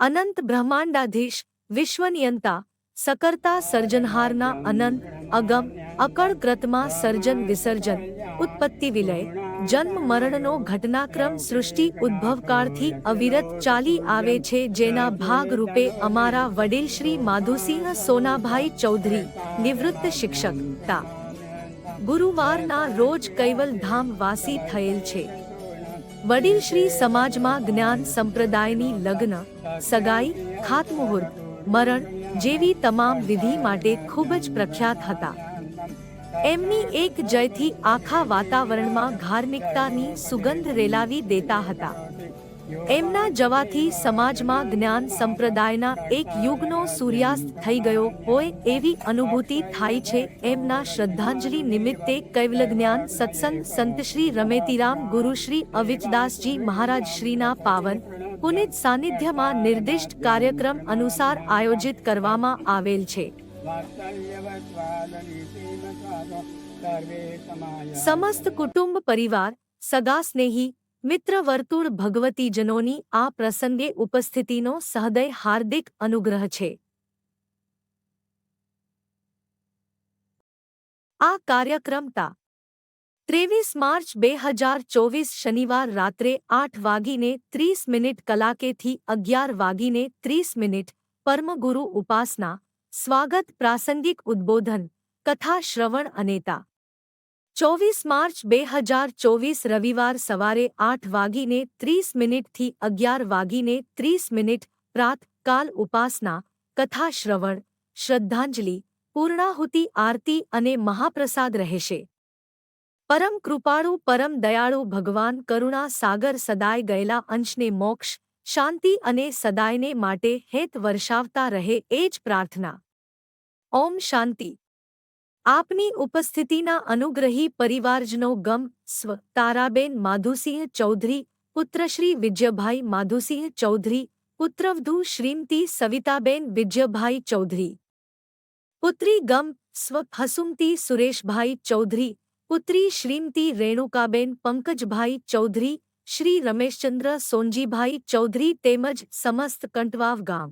અનંત બ્રહ્માંડાધીશ વિશ્વનિયંતા સકર્તા સર્જનહારના અનંત, અગમ, અકળ ક્રતમાં સર્જન વિસર્જન, ઉત્પત્તિ વિલય, જન્મ મરણનો ઘટનાક્રમ સૃષ્ટિ ઉદ્ભવકાળથી અવિરત ચાલી આવે છે જેના ભાગરૂપે અમારા વડીલ શ્રી માધુસિંહ સોનાભાઈ ચૌધરી, નિવૃત્ત શિક્ષક તા ગુરુવારના રોજ કૈવલધામ વાસી થયેલ છે. વડીલ શ્રી સમાજમાં જ્ઞાન સંપ્રદાયની લગ્ન, સગાઈ, ખાતમુહૂર્ત, મરણ જેવી તમામ વિધિ માટે ખૂબ જ પ્રખ્યાત હતા. એમની એક જયથી આખા વાતાવરણમાં ધાર્મિકતાની સુગંધ રેલાવી દેતા હતા. એમના જવાથી સમાજમાં જ્ઞાન સંપ્રદાયના એક યુગનો સૂર્યાસ્ત થઈ ગયો હોય એવી અનુભૂતિ થાય છે એમના શ્રદ્ધાંજલિ નિમિત્તે કૈવલ જ્ઞાન સત્સંગ સંત શ્રી રમેતીરામ ગુરુશ્રી અવિચદાસજી મહારાજ શ્રીના પાવન પુનિત સાનિધ્યમાં નિર્દિષ્ટ કાર્યક્રમ અનુસાર આયોજિત કરવામાં આવેલ છે. સમસ્ત કુટુંબ પરિવાર, સગા સ્નેહી મિત્ર વર્તુળ ભગવતીજનોની આ પ્રસંગે ઉપસ્થિતિનો સહદય હાર્દિક અનુગ્રહ છે. આ કાર્યક્રમ તા ત્રેવીસ માર્ચ બે હજાર ચોવીસ શનિવાર રાત્રે આઠ વાગીને ત્રીસ મિનિટ કલાકેથી અગિયાર વાગીને ત્રીસ મિનિટ પરમગુરુ ઉપાસના સ્વાગત પ્રાસંગિક ઉદ્બોધન, કથા શ્રવણ અનેતા ચોવીસ માર્ચ બે હજાર ચોવીસ રવિવાર સવારે આઠ વાગીને ત્રીસ મિનિટથી અગિયાર વાગીને ત્રીસ મિનિટ પ્રાત કાલ ઉપાસના, કથા શ્રવણ, શ્રદ્ધાંજલિ, પૂર્ણાહુતિ, આરતી અને મહાપ્રસાદ રહેશે. પરમ કૃપાળુ, પરમ દયાળુ ભગવાન કરુણા સાગર સદાય ગયેલા અંશને મોક્ષ, શાંતિ અને સદાયને માટે હેત વર્ષાવતા રહે એ જ પ્રાર્થના. ઓમ શાંતિ. આપની ઉપસ્થિતિના અનુગ્રહી પરિવારજનો ગમ સ્વ. તારાબેન માધુસિંહ ચૌધરી પુત્રશ્રી વિજયભાઈ માધુસિંહ ચૌધરી, પુત્રવધુ શ્રીમતી સવિતાબેન વિજયભાઈ ચૌધરી. પુત્રી ગમ સ્વ. હસુમતી સુરેશભાઈ ચૌધરી, પુત્રી શ્રીમતી રેણુકાબેન પંકજભાઈ ચૌધરી, શ્રી રમેશચંદ્ર સોનજીભાઈ ચૌધરી તેમજ સમસ્ત કંટવાવ ગામ.